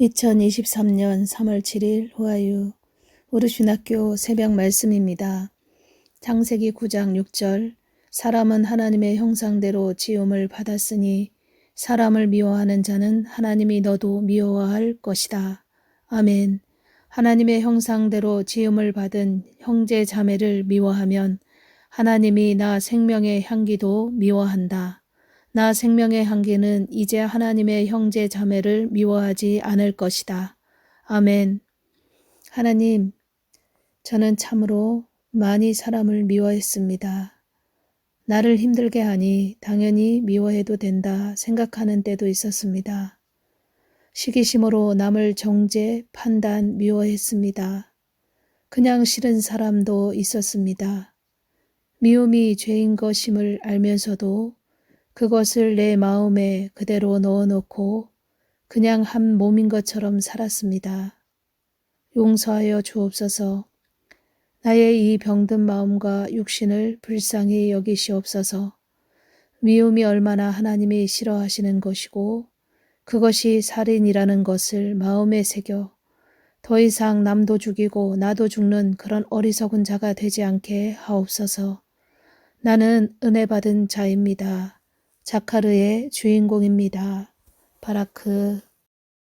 2023년 3월 7일 후아유 우르신학교 새벽 말씀입니다. 창세기 9장 6절 사람은 하나님의 형상대로 지음을 받았으니 사람을 미워하는 자는 하나님이 너도 미워할 것이다. 아멘. 하나님의 형상대로 지음을 받은 형제 자매를 미워하면 하나님이 나 생명의 향기도 미워한다. 나 생명의 향기는 이제 하나님의 형제 자매를 미워하지 않을 것이다. 아멘. 하나님, 저는 참으로 많이 사람을 미워했습니다. 나를 힘들게 하니 당연히 미워해도 된다 생각하는 때도 있었습니다. 시기심으로 남을 정죄, 판단, 미워했습니다. 그냥 싫은 사람도 있었습니다. 미움이 죄인 것임을 알면서도 그것을 내 마음에 그대로 넣어놓고 그냥 한 몸인 것처럼 살았습니다. 용서하여 주옵소서. 나의 이 병든 마음과 육신을 불쌍히 여기시옵소서. 미움이 얼마나 하나님이 싫어하시는 것이고 그것이 살인이라는 것을 마음에 새겨 더 이상 남도 죽이고 나도 죽는 그런 어리석은 자가 되지 않게 하옵소서. 나는 은혜 받은 자입니다. 자카르의 주인공입니다. 바라크